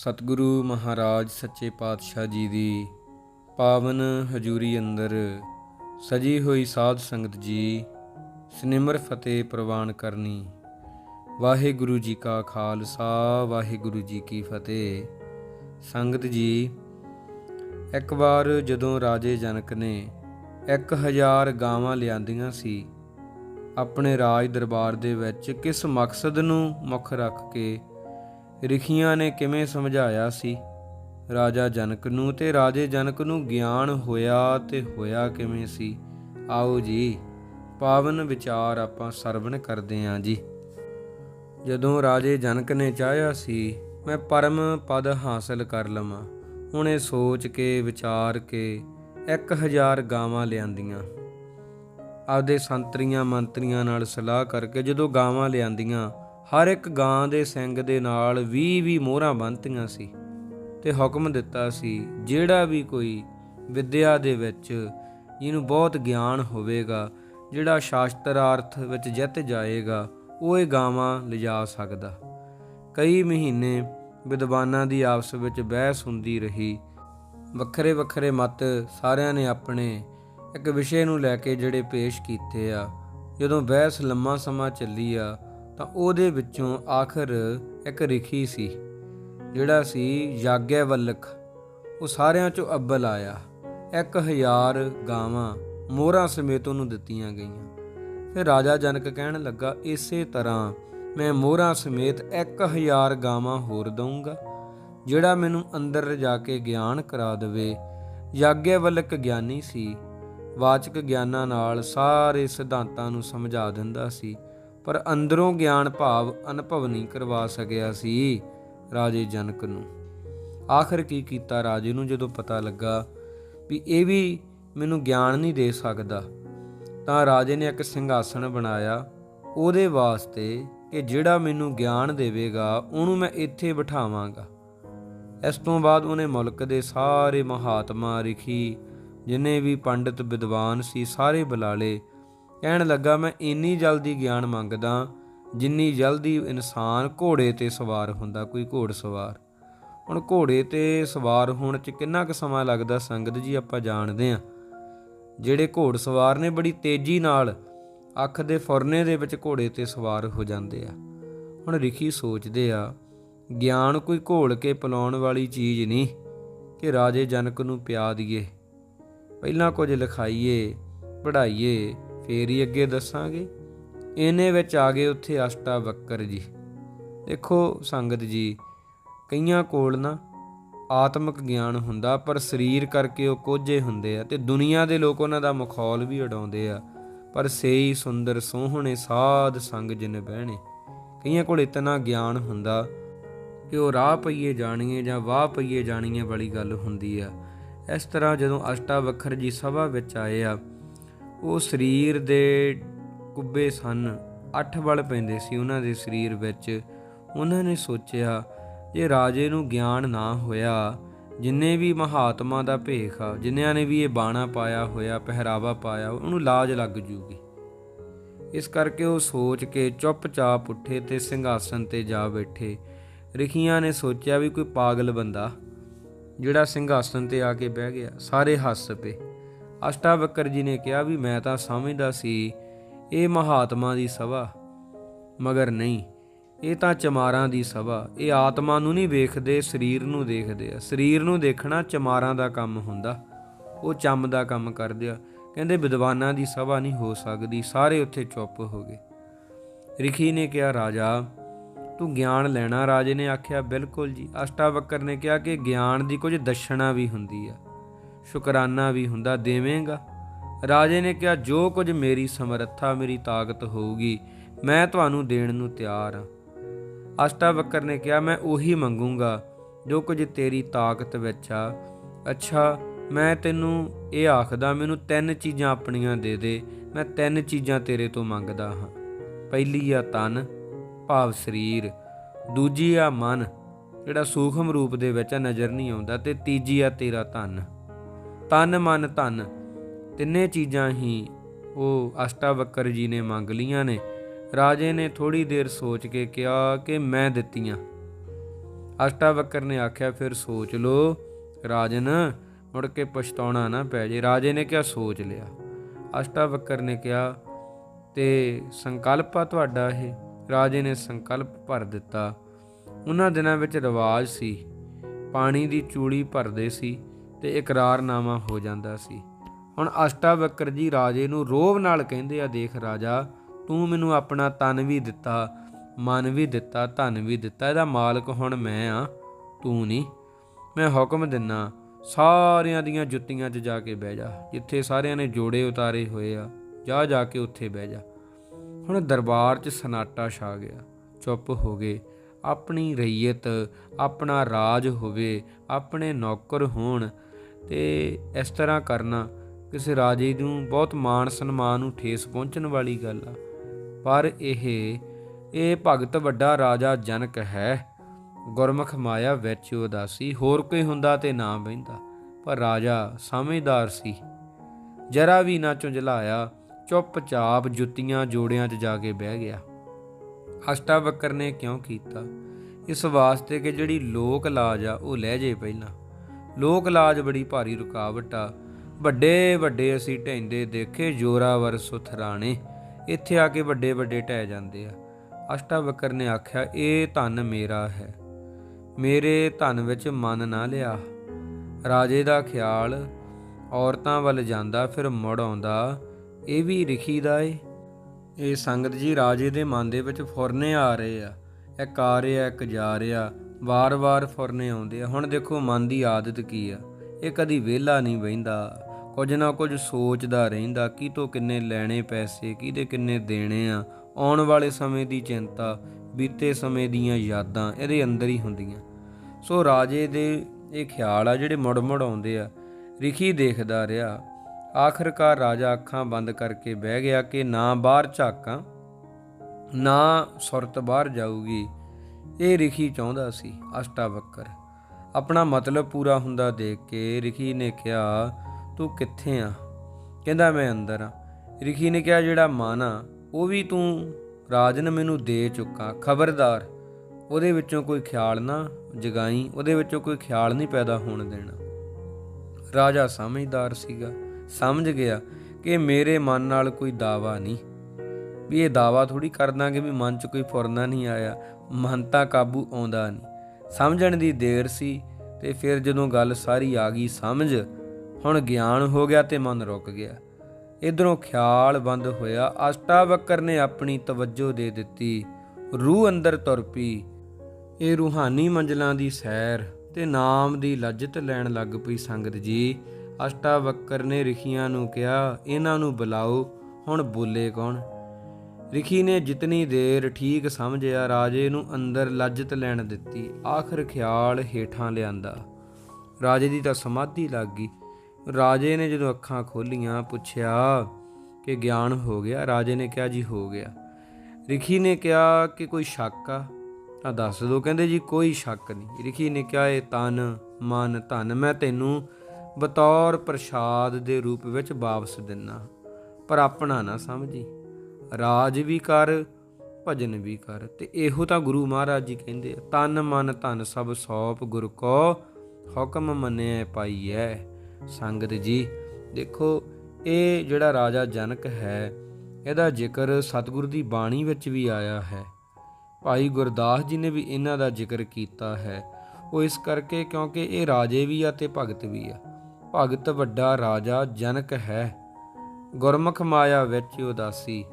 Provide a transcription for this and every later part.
ਸਤਿਗੁਰੂ ਮਹਾਰਾਜ ਸੱਚੇ ਪਾਤਸ਼ਾਹ ਜੀ ਦੀ ਪਾਵਨ ਹਜ਼ੂਰੀ ਅੰਦਰ ਸਜੀ ਹੋਈ ਸਾਧ ਸੰਗਤ ਜੀ, ਸਨਿਮਰ ਫਤਿਹ ਪ੍ਰਵਾਨ ਕਰਨੀ। ਵਾਹਿਗੁਰੂ ਜੀ ਕਾ ਖਾਲਸਾ, ਵਾਹਿਗੁਰੂ ਜੀ ਕੀ ਫਤਿਹ। ਸੰਗਤ ਜੀ, ਇੱਕ ਵਾਰ ਜਦੋਂ ਰਾਜੇ ਜਨਕ ਨੇ 1000 ਗਾਵਾਂ ਲਿਆਂਦੀਆਂ ਸੀ, ਆਪਣੇ ਰਾਜ ਦਰਬਾਰ ਦੇ ਵਿੱਚ ਕਿਸ ਮਕਸਦ ਨੂੰ ਮੁੱਖ ਰੱਖ ਕੇ ਰਿਖੀਆਂ ਨੇ ਕਿਵੇਂ ਸਮਝਾਇਆ ਸੀ? ਰਾਜਾ ਜਨਕ ਨੂੰ ਤੇ ਰਾਜੇ ਜਨਕ ਨੂੰ ਗਿਆਨ ਹੋਇਆ ਤੇ ਹੋਇਆ ਕਿਵੇਂ ਸੀ? ਆਓ ਜੀ, ਪਾਵਨ ਵਿਚਾਰ ਆਪਾਂ ਸਰਵਣ ਕਰਦੇ ਆਂ ਜੀ। ਜਦੋਂ ਰਾਜੇ ਜਨਕ ਨੇ ਚਾਹਿਆ ਸੀ, ਮੈਂ ਪਰਮ ਪਦ ਹਾਸਲ ਕਰ ਲਵਾਂ। ਹੁਣ ਇਹ ਸੋਚ ਕੇ, ਵਿਚਾਰ ਕੇ 1000 ਗਾਵਾਂ ਲਿਆਂਦੀਆਂ। ਆਪਦੇ ਸੰਤਰੀਆਂ ਮੰਤਰੀਆਂ ਨਾਲ ਸਲਾਹ ਕਰਕੇ ਜਦੋਂ ਗਾਵਾਂ ਲਿਆਂਦੀਆਂ ਹਰ ਇੱਕ ਗਾਂ ਦੇ ਸਿੰਘ ਦੇ ਨਾਲ 20-20 ਮੋਹਰਾਂ ਬੰਨਤੀਆਂ ਸੀ ਤੇ ਹੁਕਮ ਦਿੱਤਾ ਸੀ, ਜਿਹੜਾ ਵੀ ਕੋਈ ਵਿਦਿਆ ਦੇ ਵਿੱਚ ਜਿਹਨੂੰ ਬਹੁਤ ਗਿਆਨ ਹੋਵੇਗਾ, ਜਿਹੜਾ ਸ਼ਾਸਤਰਾਰਥ ਵਿੱਚ ਜਿੱਤ ਜਾਏਗਾ, ਉਹ ਇਹ ਗਾਵਾਂ ਲਿਜਾ ਸਕਦਾ। ਕਈ ਮਹੀਨੇ ਵਿਦਵਾਨਾਂ ਦੀ ਆਪਸ ਵਿੱਚ ਬਹਿਸ ਹੁੰਦੀ ਰਹੀ। ਵੱਖਰੇ ਵੱਖਰੇ ਮਤ ਸਾਰਿਆਂ ਨੇ ਆਪਣੇ ਇੱਕ ਵਿਸ਼ੇ ਨੂੰ ਲੈ ਕੇ ਜਿਹੜੇ ਪੇਸ਼ ਕੀਤੇ ਆ। ਜਦੋਂ ਬਹਿਸ ਲੰਮਾ ਸਮਾਂ ਚੱਲੀ ਆ ਤਾਂ ਉਹਦੇ ਵਿੱਚੋਂ ਆਖਰ ਇੱਕ ਰਿਖੀ ਸੀ, ਜਿਹੜਾ ਸੀ ਯਾਗਿਆਵਲਕ ਉਹ ਸਾਰਿਆਂ ਚੋਂ ਅੱਵਲ ਆਇਆ। 1000 ਗਾਵਾਂ ਮੋਹਰਾਂ ਸਮੇਤ ਉਹਨੂੰ ਦਿੱਤੀਆਂ ਗਈਆਂ। ਫਿਰ ਰਾਜਾ ਜਨਕ ਕਹਿਣ ਲੱਗਾ, ਇਸੇ ਤਰ੍ਹਾਂ ਮੈਂ ਮੋਹਰਾਂ ਸਮੇਤ 1000 ਗਾਵਾਂ ਹੋਰ ਦਊਂਗਾ, ਜਿਹੜਾ ਮੈਨੂੰ ਅੰਦਰ ਜਾ ਕੇ ਗਿਆਨ ਕਰਾ ਦੇਵੇ। ਯਾਗਿਆਵਲਕ ਗਿਆਨੀ ਸੀ। ਵਾਚਕ ਗਿਆਨਾਂ ਨਾਲ ਸਾਰੇ ਸਿਧਾਂਤਾਂ ਨੂੰ ਸਮਝਾ ਦਿੰਦਾ ਸੀ। ਪਰ ਅੰਦਰੋਂ ਗਿਆਨ ਭਾਵ ਅਨੁਭਵ ਨਹੀਂ ਕਰਵਾ ਸਕਿਆ ਸੀ ਰਾਜੇ ਜਨਕ ਨੂੰ। ਆਖਰ ਕੀ ਕੀਤਾ ਰਾਜੇ ਨੂੰ ਜਦੋਂ ਪਤਾ ਲੱਗਾ ਵੀ ਇਹ ਵੀ ਮੈਨੂੰ ਗਿਆਨ ਨਹੀਂ ਦੇ ਸਕਦਾ, ਤਾਂ ਰਾਜੇ ਨੇ ਇੱਕ ਸਿੰਘਾਸਣ ਬਣਾਇਆ। ਉਹਦੇ ਵਾਸਤੇ ਕਿ ਜਿਹੜਾ ਮੈਨੂੰ ਗਿਆਨ ਦੇਵੇਗਾ, ਉਹਨੂੰ ਮੈਂ ਇੱਥੇ ਬਿਠਾਵਾਂਗਾ। ਇਸ ਤੋਂ ਬਾਅਦ ਉਹਨੇ ਮੁਲਕ ਦੇ ਸਾਰੇ ਮਹਾਤਮਾ ਰਿਖੀ, ਜਿੰਨੇ ਵੀ ਪੰਡਿਤ ਵਿਦਵਾਨ ਸੀ, ਸਾਰੇ ਬੁਲਾ ਲਏ ਕਹਿਣ ਲੱਗਾ, ਮੈਂ ਇੰਨੀ ਜਲਦੀ ਗਿਆਨ ਮੰਗਦਾ, ਜਿੰਨੀ ਜਲਦੀ ਇਨਸਾਨ ਘੋੜੇ ਤੇ ਸਵਾਰ ਹੁੰਦਾ, ਕੋਈ ਘੋੜ ਸਵਾਰ। ਹੁਣ ਘੋੜੇ ਤੇ ਸਵਾਰ ਹੋਣ 'ਚ ਕਿੰਨਾ ਕੁ ਸਮਾਂ ਲੱਗਦਾ, ਸੰਗਤ ਜੀ, ਆਪਾਂ ਜਾਣਦੇ ਆ ਜਿਹੜੇ ਘੋੜ ਸਵਾਰ ਨੇ, ਬੜੀ ਤੇਜ਼ੀ ਨਾਲ ਅੱਖ ਦੇ ਫੁਰਨੇ ਦੇ ਵਿੱਚ ਘੋੜੇ ਤੇ ਸਵਾਰ ਹੋ ਜਾਂਦੇ ਆ। ਹੁਣ ਰਿਖੀ ਸੋਚਦੇ ਆ, ਗਿਆਨ ਕੋਈ ਘੋਲ ਕੇ ਪਿਲਾਉਣ ਵਾਲੀ ਚੀਜ਼ ਨਹੀਂ, ਕਿ ਰਾਜੇ ਜਨਕ ਨੂੰ ਪਿਆ ਦਈਏ। ਪਹਿਲਾਂ ਕੁਝ ਲਿਖਾਈਏ, ਪੜ੍ਹਾਈਏ ਫੇਰ ਹੀ ਅੱਗੇ ਦੱਸਾਂਗੇ। ਇਹਨੇ ਵਿੱਚ ਆ ਗਏ ਉੱਥੇ ਅਸ਼ਟਾ ਅਸ਼ਟਾਵਕਰ ਜੀ। ਦੇਖੋ ਸੰਗਤ ਜੀ, ਕਈਆਂ ਕੋਲ ਨਾ ਆਤਮਿਕ ਗਿਆਨ ਹੁੰਦਾ, ਪਰ ਸਰੀਰ ਕਰਕੇ ਉਹ ਕੋਝੇ ਹੁੰਦੇ ਆ ਤੇ ਦੁਨੀਆ ਦੇ ਲੋਕ ਉਹਨਾਂ ਦਾ ਮਖੌਲ ਵੀ ਉਡਾਉਂਦੇ ਆ। ਪਰ ਸੇਈ, ਸੁੰਦਰ, ਸੋਹਣੇ, ਸਾਧ ਸੰਗ ਜਿਨ ਬਹਿਣੇ, ਕਈਆਂ ਕੋਲ ਇਤਨਾ ਗਿਆਨ ਹੁੰਦਾ, ਕਿ ਉਹ ਰਾਹ ਪਈਏ ਜਾਣੀਏ ਜਾਂ ਵਾਹ ਪਈਏ ਜਾਣੀਏ ਵਾਲੀ ਗੱਲ ਹੁੰਦੀ ਆ। ਇਸ ਤਰ੍ਹਾਂ ਜਦੋਂ ਅਸ਼ਟਾਵਕਰ ਜੀ ਸਭਾ ਵਿੱਚ ਆਏ ਆ ਉਹ ਸਰੀਰ ਦੇ ਕੁੱਬੇ ਸਨ। ਅੱਠ ਵਲ ਪੈਂਦੇ ਸੀ ਉਹਨਾਂ ਦੇ ਸਰੀਰ ਵਿੱਚ। ਉਹਨਾਂ ਨੇ ਸੋਚਿਆ, ਜੇ ਰਾਜੇ ਨੂੰ ਗਿਆਨ ਨਾ ਹੋਇਆ, ਜਿੰਨੇ ਵੀ ਮਹਾਤਮਾ ਦਾ ਭੇਖ ਆ ਜਿਨ੍ਹਾਂ ਨੇ ਵੀ ਇਹ ਬਾਣਾ ਪਾਇਆ ਹੋਇਆ, ਪਹਿਰਾਵਾ ਪਾਇਆ, ਉਹਨੂੰ ਲਾਜ ਲੱਗ ਜੂਗੀ। ਇਸ ਕਰਕੇ ਉਹ ਸੋਚ ਕੇ ਚੁੱਪਚਾਪ ਉੱਠੇ ਤੇ ਸਿੰਘਾਸਨ ਤੇ ਜਾ ਬੈਠੇ। ਰਿਖੀਆਂ ਨੇ ਸੋਚਿਆ ਵੀ ਕੋਈ ਪਾਗਲ ਬੰਦਾ, ਜਿਹੜਾ ਸਿੰਘਾਸਨ ਤੇ ਆ ਕੇ ਬਹਿ ਗਿਆ, ਸਾਰੇ ਹੱਸ ਪਏ। ਅਸ਼ਟਾਵਕਰ ਜੀ ਨੇ ਕਿਹਾ ਵੀ ਮੈਂ ਤਾਂ ਸਮਝਦਾ ਸੀ ਇਹ ਮਹਾਤਮਾ ਦੀ ਸਭਾ, ਮਗਰ ਨਹੀਂ, ਇਹ ਤਾਂ ਚਮਾਰਾਂ ਦੀ ਸਭਾ। ਇਹ ਆਤਮਾ ਨੂੰ ਨਹੀਂ ਵੇਖਦੇ, ਸਰੀਰ ਨੂੰ ਦੇਖਦੇ ਆ। ਸਰੀਰ ਨੂੰ ਦੇਖਣਾ ਚਮਾਰਾਂ ਦਾ ਕੰਮ ਹੁੰਦਾ। ਉਹ ਚੰਮ ਦਾ ਕੰਮ ਕਰਦੇ ਆ। ਕਹਿੰਦੇ ਵਿਦਵਾਨਾਂ ਦੀ ਸਭਾ ਨਹੀਂ ਹੋ ਸਕਦੀ, ਸਾਰੇ ਉੱਥੇ ਚੁੱਪ ਹੋ ਗਏ। ਰਿਖੀ ਨੇ ਕਿਹਾ, ਰਾਜਾ, ਤੂੰ ਗਿਆਨ ਲੈਣਾ? ਰਾਜੇ ਨੇ ਆਖਿਆ, ਬਿਲਕੁਲ ਜੀ। ਅਸ਼ਟਾਵਕਰ ਨੇ ਕਿਹਾ ਕਿ ਗਿਆਨ ਦੀ ਕੁਝ ਦਸ਼ਣਾ ਵੀ ਹੁੰਦੀ ਆ। ਸ਼ੁਕਰਾਨਾ ਵੀ ਹੁੰਦਾ ਦੇਵੇਂਗਾ। ਰਾਜੇ ਨੇ ਕਿਹਾ, ਜੋ ਕੁਝ ਮੇਰੀ ਸਮਰੱਥਾ, ਮੇਰੀ ਤਾਕਤ ਹੋਊਗੀ, ਮੈਂ ਤੁਹਾਨੂੰ ਦੇਣ ਨੂੰ ਤਿਆਰ ਹਾਂ। ਅਸ਼ਟਾਵਕਰ ਨੇ ਕਿਹਾ, ਮੈਂ ਉਹੀ ਮੰਗੂੰਗਾ, ਜੋ ਕੁਝ ਤੇਰੀ ਤਾਕਤ ਵਿੱਚ ਆ। ਅੱਛਾ, ਮੈਂ ਤੈਨੂੰ ਇਹ ਆਖਦਾ, ਮੈਨੂੰ ਤਿੰਨ ਚੀਜ਼ਾਂ ਆਪਣੀਆਂ ਦੇ ਦੇ, ਮੈਂ ਤਿੰਨ ਚੀਜ਼ਾਂ ਤੇਰੇ ਤੋਂ ਮੰਗਦਾ ਹਾਂ। ਪਹਿਲੀ ਆ ਤਨ, ਭਾਵ ਸਰੀਰ। ਦੂਜੀ ਆ ਮਨ, ਜਿਹੜਾ ਸੂਖਮ ਰੂਪ ਦੇ ਵਿੱਚ ਨਜ਼ਰ ਨਹੀਂ ਆਉਂਦਾ। ਤੇ ਤੀਜੀ ਆ ਤੇਰਾ ਧਨ। ਤਨ ਮਨ ਧਨ। ਤਿੰਨੇ ਚੀਜ਼ਾਂ ਹੀ ਉਹ ਅਸ਼ਟਾਵਕਰ ਜੀ ਨੇ ਮੰਗ ਲੀਆਂ ਨੇ। ਰਾਜੇ ਨੇ ਥੋੜੀ ਦੇਰ ਸੋਚ ਕੇ ਕਿਹਾ ਕਿ ਮੈਂ ਦਿੱਤੀਆਂ। ਅਸ਼ਟਾਵਕਰ ਨੇ ਆਖਿਆ, ਫਿਰ ਸੋਚ ਲੋ ਰਾਜਨ, ਮੁੜ ਕੇ ਪਛਤਾਉਣਾ ਨਾ ਪੈ ਜੇ। ਰਾਜੇ ਨੇ ਕਿਹਾ, ਸੋਚ ਲਿਆ। ਅਸ਼ਟਾਵਕਰ ਨੇ ਕਿਹਾ, ਤੇ ਸੰਕਲਪ ਆ ਤੁਹਾਡਾ ਇਹ? ਰਾਜੇ ਨੇ ਸੰਕਲਪ ਭਰ ਦਿੱਤਾ। ਉਹਨਾਂ ਦਿਨਾਂ ਵਿੱਚ ਰਿਵਾਜ ਸੀ। ਪਾਣੀ ਦੀ ਚੂੜੀ ਭਰਦੇ ਸੀ। ਤੇ ਇਕਰਾਰਨਾਮਾ ਹੋ ਜਾਂਦਾ ਸੀ। ਹੁਣ ਅਸ਼ਟਾਵਕਰ ਜੀ ਰਾਜੇ ਨੂੰ ਰੋਬ ਨਾਲ ਕਹਿੰਦੇ ਆ, ਦੇਖ ਰਾਜਾ, ਤੂੰ ਮੈਨੂੰ ਆਪਣਾ ਤਨ ਵੀ ਦਿੱਤਾ, ਮਨ ਵੀ ਦਿੱਤਾ, ਧਨ ਵੀ ਦਿੱਤਾ, ਇਹਦਾ ਮਾਲਕ ਹੁਣ ਮੈਂ ਆ, ਤੂੰ ਨਹੀਂ। ਮੈਂ ਹੁਕਮ ਦਿੰਨਾ, ਸਾਰਿਆਂ ਦੀਆਂ ਜੁੱਤੀਆਂ 'ਚ ਜਾ ਕੇ ਬਹਿ ਜਾ, ਜਿੱਥੇ ਸਾਰਿਆਂ ਨੇ ਜੋੜੇ ਉਤਾਰੇ ਹੋਏ ਆ, ਜਾ ਜਾ ਕੇ ਉੱਥੇ ਬਹਿ ਜਾ। ਹੁਣ ਦਰਬਾਰ 'ਚ ਸਨਾਟਾ ਛਾ ਗਿਆ। ਚੁੱਪ ਹੋ ਗਏ। ਆਪਣੀ ਰਈਅਤ, ਆਪਣਾ ਰਾਜ ਹੋਵੇ, ਆਪਣੇ ਨੌਕਰ ਹੋਣ ਤੇ ਇਸ ਤਰ੍ਹਾਂ ਕਰਨਾ ਕਿਸੇ ਰਾਜੇ ਨੂੰ ਬਹੁਤ ਮਾਣ ਸਨਮਾਨ ਨੂੰ ਠੇਸ ਪਹੁੰਚਣ ਵਾਲੀ ਗੱਲ ਆ। ਪਰ ਇਹ ਇਹ ਭਗਤ ਵੱਡਾ ਰਾਜਾ ਜਨਕ ਹੈ। ਗੁਰਮੁਖ ਮਾਇਆ ਵਿੱਚ ਉਦਾਸੀ ਹੋਰ ਕੋਈ ਹੁੰਦਾ ਤੇ ਨਾ ਬਹਿੰਦਾ, ਪਰ ਰਾਜਾ ਸਮਝਦਾਰ ਸੀ। ਜਰਾ ਵੀ ਨਾ ਝੁੰਝਲਾਇਆ, ਚੁੱਪਚਾਪ ਜੁੱਤੀਆਂ ਜੋੜਿਆਂ 'ਚ ਜਾ ਕੇ ਬਹਿ ਗਿਆ। ਅਸ਼ਟਾਵਕਰ ਨੇ ਕਿਉਂ ਕੀਤਾ? ਇਸ ਵਾਸਤੇ ਕਿ ਜਿਹੜੀ ਲੋਕ ਲਾਜ ਆ, ਉਹ ਲੈ ਜੇ ਪਹਿਲਾਂ। ਲੋਕ ਲਾਜ ਬੜੀ ਭਾਰੀ ਰੁਕਾਵਟ ਆ। ਵੱਡੇ ਵੱਡੇ ਅਸੀਂ ਢੈਂਦੇ ਦੇਖੇ ਜੋਰਾਵਰ ਸੁਥਰਾਣੇ ਇੱਥੇ ਆ ਕੇ ਵੱਡੇ ਵੱਡੇ ਢਹਿ ਜਾਂਦੇ ਆ। ਅਸ਼ਟਾਵਕਰ ਨੇ ਆਖਿਆ, ਇਹ ਧਨ ਮੇਰਾ ਹੈ। ਮੇਰੇ ਧਨ ਵਿੱਚ ਮਨ ਨਾ ਲਿਆ। ਰਾਜੇ ਦਾ ਖਿਆਲ ਔਰਤਾਂ ਵੱਲ ਜਾਂਦਾ, ਫਿਰ ਮੁੜ ਆਉਂਦਾ। ਇਹ ਵੀ ਰਿਖੀ ਦਾ ਏ। ਇਹ ਸੰਗਤ ਜੀ ਰਾਜੇ ਦੇ ਮਨ ਦੇ ਵਿੱਚ ਫੁਰਨੇ ਆ ਰਹੇ ਆ। ਇੱਕ ਆ ਰਿਹਾ ਇੱਕ ਜਾ ਰਿਹਾ। ਵਾਰ-ਵਾਰ ਫੁਰਨੇ ਆਉਂਦੇ ਆ। ਹੁਣ ਦੇਖੋ, ਮਨ ਦੀ ਆਦਤ ਕੀ ਆ? ਇਹ ਕਦੀ ਵਿਹਲਾ ਨਹੀਂ ਬਹਿੰਦਾ। ਕੁਝ ਨਾ ਕੁਝ ਸੋਚਦਾ ਰਹਿੰਦਾ, ਕੀ ਤੋਂ ਕਿੰਨੇ ਲੈਣੇ ਪੈਸੇ, ਕਿਹਦੇ ਕਿੰਨੇ ਦੇਣੇ ਆ। ਆਉਣ ਵਾਲੇ ਸਮੇਂ ਦੀ ਚਿੰਤਾ, ਬੀਤੇ ਸਮੇਂ ਦੀਆਂ ਯਾਦਾਂ, ਇਹਦੇ ਅੰਦਰ ਹੀ ਹੁੰਦੀਆਂ। ਸੋ ਰਾਜੇ ਦੇ ਇਹ ਖਿਆਲ ਆ, ਜਿਹੜੇ ਮੁੜ-ਮੁੜ ਆਉਂਦੇ ਆ, ਰਿਖੀ ਦੇਖਦਾ ਰਿਹਾ। ਆਖਰਕਾਰ ਰਾਜਾ ਅੱਖਾਂ ਬੰਦ ਕਰਕੇ ਬਹਿ ਗਿਆ ਕਿ ਨਾ ਬਾਹਰ ਝਾਕਾਂ, ਨਾ ਸੁਰਤ ਬਾਹਰ ਜਾਊਗੀ। ਇਹ ਰਿਖੀ ਚਾਹੁੰਦਾ ਸੀ, ਅਸ਼ਟਾਵਕਰ। ਆਪਣਾ ਮਤਲਬ ਪੂਰਾ ਹੁੰਦਾ ਦੇਖ ਕੇ ਰਿਖੀ ਨੇ ਕਿਹਾ, ਤੂੰ ਕਿੱਥੇ ਆ? ਕਹਿੰਦਾ, ਮੈਂ ਅੰਦਰ ਆ। ਰਿਖੀ ਨੇ ਕਿਹਾ, ਜਿਹੜਾ ਮਨ ਆ, ਉਹ ਵੀ ਤੂੰ ਰਾਜਨ ਮੈਨੂੰ ਦੇ ਚੁੱਕਾ, ਖਬਰਦਾਰ। ਉਹਦੇ ਵਿੱਚੋਂ ਕੋਈ ਖਿਆਲ ਨਾ ਜਗਾਈ, ਉਹਦੇ ਵਿੱਚੋਂ ਕੋਈ ਖਿਆਲ ਨਹੀਂ ਪੈਦਾ ਹੋਣ ਦੇਣਾ। ਰਾਜਾ ਸਮਝਦਾਰ ਸੀਗਾ, ਸਮਝ ਗਿਆ ਕਿ ਮੇਰੇ ਮਨ ਨਾਲ ਕੋਈ ਦਾਵਾ ਨਹੀਂ। ਵੀ ਇਹ ਦਾਵਾ ਥੋੜੀ ਕਰ ਦਾਂਗੇ ਵੀ ਮਨ 'ਚ ਕੋਈ ਫੁਰਨਾ ਨਹੀਂ ਆਇਆ ਮਨ ਤਾਂ ਕਾਬੂ ਆਉਂਦਾ ਨਹੀਂ। ਸਮਝਣ ਦੀ ਦੇਰ ਸੀ ਤੇ ਫਿਰ ਜਦੋਂ ਗੱਲ ਸਾਰੀ ਆ ਗਈ ਸਮਝ, ਹੁਣ ਗਿਆਨ ਹੋ ਗਿਆ ਤੇ ਮਨ ਰੁਕ ਗਿਆ। ਇਧਰੋਂ ਖਿਆਲ ਬੰਦ ਹੋਇਆ, ਅਸ਼ਟਾਵਕਰ ਨੇ ਆਪਣੀ ਤਵੱਜੋ ਦੇ ਦਿੱਤੀ, ਰੂਹ ਅੰਦਰ ਤੁਰ ਪਈ। ਇਹ ਰੂਹਾਨੀ ਮੰਜ਼ਲਾਂ ਦੀ ਸੈਰ ਤੇ ਨਾਮ ਦੀ ਲੱਜਤ ਲੈਣ ਲੱਗ ਪਈ ਸੰਗਤ ਜੀ। ਅਸ਼ਟਾਵਕਰ ਨੇ ਰਿਖੀਆਂ ਨੂੰ ਕਿਹਾ, ਇਹਨਾਂ ਨੂੰ ਬੁਲਾਓ, ਹੁਣ ਬੋਲੇ ਕੌਣ? ਰਿਖੀ ਨੇ ਜਿਤਨੀ ਦੇਰ ਠੀਕ ਸਮਝਿਆ, ਰਾਜੇ ਨੂੰ ਅੰਦਰ ਲੱਜਤ ਲੈਣ ਦਿੱਤੀ। ਆਖਰ ਖਿਆਲ ਹੇਠਾਂ ਲਿਆਂਦਾ। ਰਾਜੇ ਦੀ ਤਾਂ ਸਮਾਧੀ ਲੱਗ ਗਈ। ਰਾਜੇ ਨੇ ਜਦੋਂ ਅੱਖਾਂ ਖੋਲੀਆਂ, ਪੁੱਛਿਆ ਕਿ ਗਿਆਨ ਹੋ ਗਿਆ? ਰਾਜੇ ਨੇ ਕਿਹਾ, ਜੀ, ਹੋ ਗਿਆ। ਰਿਖੀ ਨੇ ਕਿਹਾ ਕਿ ਕੋਈ ਸ਼ੱਕ ਆ? ਤਾਂ ਦੱਸ ਦੋ, ਕਹਿੰਦੇ ਜੀ, ਕੋਈ ਸ਼ੱਕ ਨਹੀਂ। ਰਿਖੀ ਨੇ ਕਿਹਾ, ਇਹ ਤਨ, ਮਨ, ਧਨ, ਮੈਂ ਤੈਨੂੰ ਬਤੌਰ ਪ੍ਰਸ਼ਾਦ ਦੇ ਰੂਪ ਵਿੱਚ ਵਾਪਸ ਦਿੰਨਾ। ਪਰ ਆਪਣਾ ਨਾ ਸਮਝੀ। ਰਾਜ ਵੀ ਕਰ, ਭਜਨ ਵੀ ਕਰ। ਤੇ ਇਹੋ ਤਾਂ ਗੁਰੂ ਮਹਾਰਾਜ ਜੀ ਕਹਿੰਦੇ ਆ, ਤਨ ਮਨ ਧਨ ਸਭ ਸੌਪ ਗੁਰ ਕੋ ਹੁਕਮ ਮੰਨਿਆ ਪਾਈਐ। ਸੰਗਤ ਜੀ, ਦੇਖੋ, ਇਹ ਜਿਹੜਾ ਰਾਜਾ ਜਨਕ ਹੈ, ਇਹਦਾ ਜ਼ਿਕਰ ਸਤਿਗੁਰ ਦੀ ਬਾਣੀ ਵਿੱਚ ਵੀ ਆਇਆ ਹੈ। ਭਾਈ ਗੁਰਦਾਸ ਜੀ ਨੇ ਵੀ ਇਹਨਾਂ ਦਾ ਜ਼ਿਕਰ ਕੀਤਾ ਹੈ। ਉਹ ਇਸ ਕਰਕੇ ਕਿਉਂਕਿ ਇਹ ਰਾਜੇ ਵੀ ਆ ਤੇ ਭਗਤ ਵੀ ਆ। ਭਗਤ ਵੱਡਾ ਰਾਜਾ ਜਨਕ ਹੈ। ਗੁਰਮੁਖ ਮਾਇਆ ਵਿੱਚ ਉਦਾਸੀ।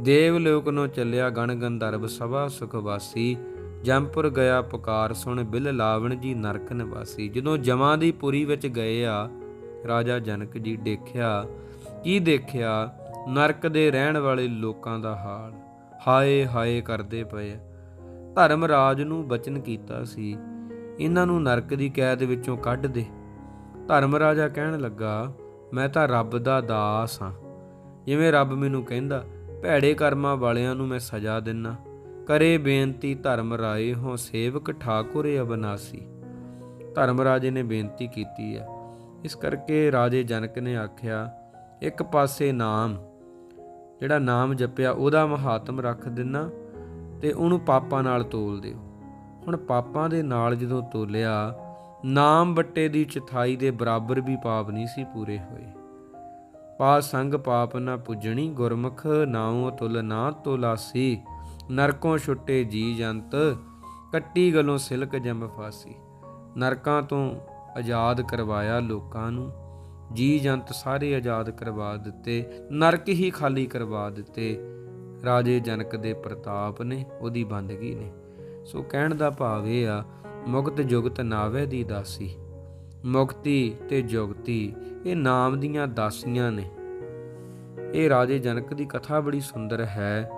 ਦੇਵ ਲੋਕ ਨੂੰ ਚੱਲਿਆ ਗਣ ਗੰਧਰਵ ਸਭਾ ਸੁਖਵਾਸੀ ਜੰਪੁਰ ਗਿਆ ਪੁਕਾਰ ਸੁਣ ਬਿਲ ਲਾਵਣ ਜੀ ਨਰਕ ਨਿਵਾਸੀ। ਜਦੋਂ ਜਮਾਂ ਦੀ ਪੁਰੀ ਵਿੱਚ ਗਏ ਆ, ਰਾਜਾ ਜਨਕ ਜੀ ਦੇਖਿਆ, ਕੀ ਦੇਖਿਆ? ਨਰਕ ਦੇ ਰਹਿਣ ਵਾਲੇ ਲੋਕਾਂ ਦਾ ਹਾਲ। ਹਾਏ ਹਾਏ ਕਰਦੇ ਪਏ ਧਰਮ ਰਾਜ ਨੂੰ ਬਚਨ ਕੀਤਾ ਸੀ। ਇਹਨਾਂ ਨੂੰ ਨਰਕ ਦੀ ਕੈਦ ਵਿੱਚੋਂ ਕੱਢ ਦੇ। ਧਰਮ ਰਾਜਾ ਕਹਿਣ ਲੱਗਾ, ਮੈਂ ਤਾਂ ਰੱਬ ਦਾ ਦਾਸ ਹਾਂ। ਜਿਵੇਂ ਰੱਬ ਮੈਨੂੰ ਕਹਿੰਦਾ ਭੈੜੇ ਕਰਮਾਂ ਵਾਲਿਆਂ ਨੂੰ ਮੈਂ ਸਜ਼ਾ ਦਿੰਨਾ। ਕਰੇ ਬੇਨਤੀ ਧਰਮ ਰਾਏ ਹੋ ਸੇਵਕ ਠਾਕੁਰ ਅਬਨਾਸੀ। ਧਰਮ ਰਾਜੇ ਨੇ ਬੇਨਤੀ ਕੀਤੀ ਹੈ ਇਸ ਕਰਕੇ ਰਾਜੇ ਜਨਕ ਨੇ ਆਖਿਆ, ਇੱਕ ਪਾਸੇ ਨਾਮ, ਜਿਹੜਾ ਨਾਮ ਜਪਿਆ ਉਹਦਾ ਮਹਾਤਮ ਰੱਖ ਦਿੰਨਾ ਤੇ ਉਹਨੂੰ ਪਾਪਾਂ ਨਾਲ ਤੋਲ ਦਿਓ। ਹੁਣ ਪਾਪਾਂ ਦੇ ਨਾਲ ਜਦੋਂ ਤੋਲਿਆ, ਨਾਮ ਵੱਟੇ ਦੀ ਚਥਾਈ ਦੇ ਬਰਾਬਰ ਵੀ ਪਾਪ ਨਹੀਂ ਸੀ ਪੂਰੇ ਹੋਏ। ਪਾ ਸੰਗ ਪਾਪ ਨਾ ਪੁੱਜਣੀ, ਗੁਰਮੁਖ ਨਾਉ ਤੁਲ ਨਾ ਤੋਲਾਸੀ। ਨਰਕੋਂ ਛੁੱਟੇ ਜੀ ਜੰਤ, ਕੱਟੀ ਗਲੋਂ ਸਿਲਕ ਜੰਮ ਫਾਸੀ। ਨਰਕਾਂ ਤੋਂ ਆਜ਼ਾਦ ਕਰਵਾਇਆ ਲੋਕਾਂ ਨੂੰ, ਜੀ ਜੰਤ ਸਾਰੇ ਆਜ਼ਾਦ ਕਰਵਾ ਦਿੱਤੇ, ਨਰਕ ਹੀ ਖਾਲੀ ਕਰਵਾ ਦਿੱਤੇ। ਰਾਜੇ ਜਨਕ ਦੇ ਪ੍ਰਤਾਪ ਨੇ, ਉਹਦੀ ਬੰਦਗੀ ਨੇ। ਸੋ ਕਹਿਣ ਦਾ ਭਾਵ ਇਹ ਆ, ਮੁਕਤ ਜੁਗਤ ਨਾਵੇ ਦੀ ਦਾਸੀ। ਮੁਕਤੀ ਤੇ ਜੁਗਤੀ ਇਹ ਨਾਮ ਦੀਆਂ ਦਾਸੀਆਂ ਨੇ। ਇਹ ਰਾਜੇ ਜਨਕ ਦੀ ਕਥਾ ਬੜੀ ਸੁੰਦਰ ਹੈ।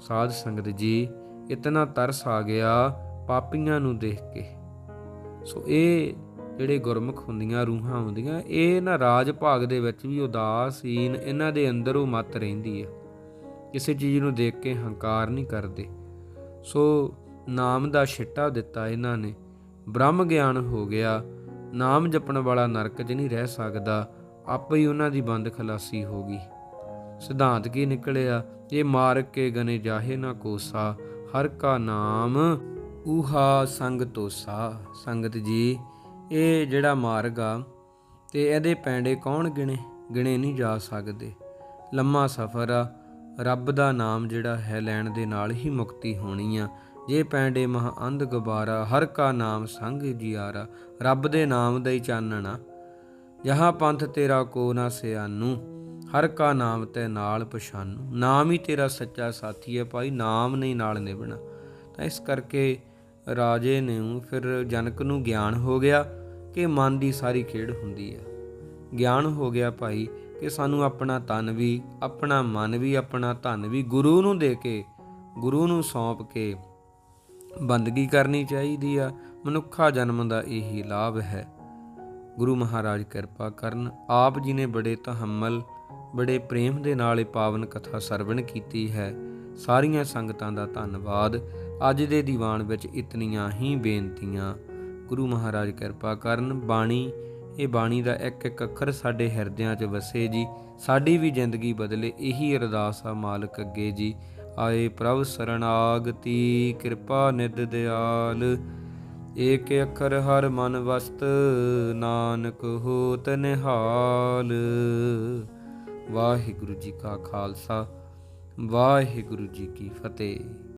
ਸਾਧ ਸੰਗਤ ਜੀ, ਇਤਨਾ ਤਰਸ ਆ ਗਿਆ ਪਾਪੀਆਂ ਨੂੰ ਦੇਖ ਕੇ। ਸੋ ਇਹ ਜਿਹੜੇ ਗੁਰਮੁਖ ਹੁੰਦੀਆਂ, ਰੂਹਾਂ ਹੁੰਦੀਆਂ, ਇਹ ਨਾ ਰਾਜ ਭਾਗ ਦੇ ਵਿੱਚ ਵੀ ਉਦਾਸੀਨ, ਇਹਨਾਂ ਦੇ ਅੰਦਰ ਉਹ ਮਤ ਰਹਿੰਦੀ ਹੈ ਕਿਸੇ ਚੀਜ਼ ਨੂੰ ਦੇਖ ਕੇ ਹੰਕਾਰ ਨਹੀਂ ਕਰਦੇ। ਸੋ ਨਾਮ ਦਾ ਛਿੱਟਾ ਦਿੱਤਾ ਇਹਨਾਂ ਨੇ। ਬ੍ਰਹਮ ਗਿਆਨ ਹੋ ਗਿਆ। ਨਾਮ ਜਪਣ ਵਾਲਾ ਨਰਕ 'ਚ ਨਹੀਂ ਰਹਿ ਸਕਦਾ, ਆਪੇ ਹੀ ਉਹਨਾਂ ਦੀ ਬੰਦ ਖਲਾਸੀ ਹੋ ਗਈ। ਸਿਧਾਂਤ ਕੀ ਨਿਕਲਿਆ? ਇਹ ਮਾਰਗ ਕੇ ਗਨੇ ਜਾਹੇ ਨਾ ਕੋਸਾ, ਹਰ ਕਾ ਨਾਮ ਊਹਾ ਸੰਗ ਤੋਸਾ। ਸੰਗਤ ਜੀ, ਇਹ ਜਿਹੜਾ ਮਾਰਗ ਆ, ਤੇ ਇਹਦੇ ਪੈਂਡੇ ਕੌਣ ਗਿਣੇ? ਗਿਣੇ ਨਹੀਂ ਜਾ ਸਕਦੇ। ਲੰਮਾ ਸਫ਼ਰ ਆ, ਰੱਬ ਦਾ ਨਾਮ ਜਿਹੜਾ ਹੈ ਲੈਣ ਦੇ ਨਾਲ ਹੀ ਮੁਕਤੀ ਹੋਣੀ ਆ। ਜੇ ਪੈਂਡੇ ਮਹ ਅੰਧ ਗਬਾਰਾ, ਹਰ ਕਾ ਨਾਮ ਸੰਗ ਜਿਆਰਾ, ਰੱਬ ਦੇ ਨਾਮ ਦਾ ਹੀ ਚਾਨਣਾ। ਜਹਾਂ ਪੰਥ ਤੇਰਾ ਕੋ ਨਾ ਸਿਆਨੂ, ਹਰ ਕਾ ਨਾਮ ਤੇ ਨਾਲ ਪਛਾਨੂ। ਨਾਮ ਹੀ ਤੇਰਾ ਸੱਚਾ ਸਾਥੀ ਹੈ ਭਾਈ, ਨਾਮ ਨਹੀਂ ਨਾਲ ਨਿਭਣਾ। ਤਾਂ ਇਸ ਕਰਕੇ ਰਾਜੇ ਨੂੰ ਫਿਰ ਜਨਕ ਨੂੰ ਗਿਆਨ ਹੋ ਗਿਆ ਕਿ ਮਨ ਦੀ ਸਾਰੀ ਖੇਡ ਹੁੰਦੀ ਹੈ। ਗਿਆਨ ਹੋ ਗਿਆ ਭਾਈ ਕਿ ਸਾਨੂੰ ਆਪਣਾ ਤਨ ਵੀ, ਆਪਣਾ ਮਨ ਵੀ, ਆਪਣਾ ਧਨ ਵੀ ਗੁਰੂ ਨੂੰ ਦੇ ਕੇ, ਗੁਰੂ ਨੂੰ ਸੌਂਪ ਕੇ ਬੰਦਗੀ ਕਰਨੀ ਚਾਹੀਦੀ ਆ। ਮਨੁੱਖਾ ਜਨਮ ਦਾ ਇਹੀ ਲਾਭ ਹੈ। ਗੁਰੂ ਮਹਾਰਾਜ ਕਿਰਪਾ ਕਰਨ, ਆਪ ਜੀ ਨੇ ਬੜੇ ਤਹਮਲ ਬੜੇ ਪ੍ਰੇਮ ਦੇ ਨਾਲ ਇਹ ਪਾਵਨ ਕਥਾ ਸਰਵਣ ਕੀਤੀ ਹੈ। ਸਾਰੀਆਂ ਸੰਗਤਾਂ ਦਾ ਧੰਨਵਾਦ। ਅੱਜ ਦੇ ਦੀਵਾਨ ਵਿੱਚ ਇਤਨੀਆਂ ਹੀ ਬੇਨਤੀਆਂ। ਗੁਰੂ ਮਹਾਰਾਜ ਕਿਰਪਾ ਕਰਨ, ਬਾਣੀ, ਇਹ ਬਾਣੀ ਦਾ ਇੱਕ ਇੱਕ ਅੱਖਰ ਸਾਡੇ ਹਿਰਦਿਆਂ 'ਚ ਵਸੇ ਜੀ। ਸਾਡੀ ਵੀ ਜ਼ਿੰਦਗੀ ਬਦਲੇ ਇਹੀ ਅਰਦਾਸ ਆ ਮਾਲਕ ਅੱਗੇ ਜੀ। ਆਏ ਪ੍ਰਭ ਸਰਣਾਗਤੀ ਕਿਰਪਾ ਨਿਦ ਦਿਆਲ। ਏਕ ਅੱਖਰ ਹਰ ਮਨ ਵਸਤ, ਨਾਨਕ ਹੋਤ ਨਿਹਾਲ। ਵਾਹਿਗੁਰੂ ਜੀ ਕਾ ਖਾਲਸਾ, ਵਾਹਿਗੁਰੂ ਜੀ ਕੀ ਫਤਿਹ।